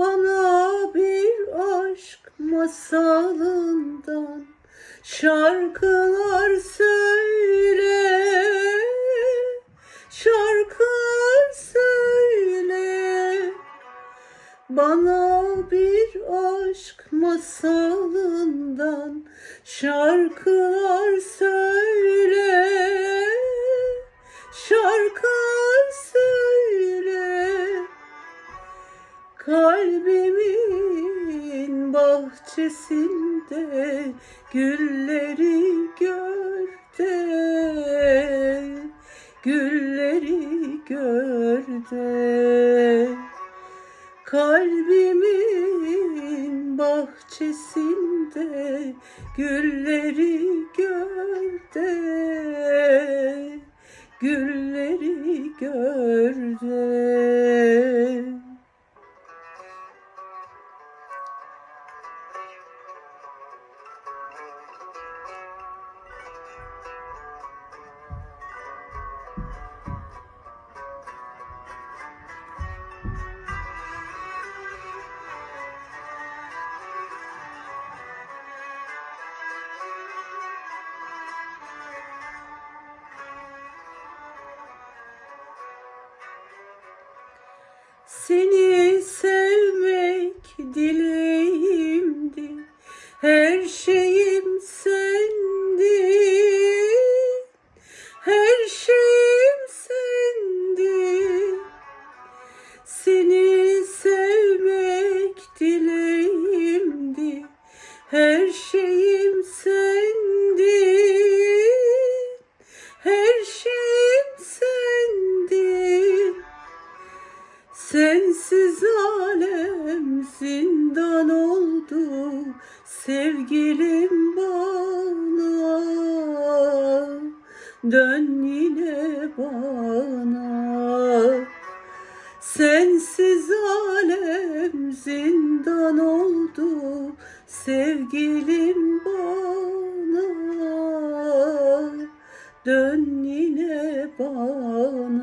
Bana bir aşk masalından şarkılar söyle, şarkılar söyle. Bana bir aşk masalından şarkılar söyle, Kalbimin bahçesinde gülleri gör de, gülleri gör de. Kalbimin bahçesinde gülleri gör de, gülleri gör de. Seni sevmek dileğimdi, her şeyim sendi, her şeyim sendi. Seni sevmek dileğimdi, her şeyim sendi, Sensiz alem zindan oldu sevgilim bana. Dön yine bana. Sensiz alem zindan oldu sevgilim bana. Dön yine bana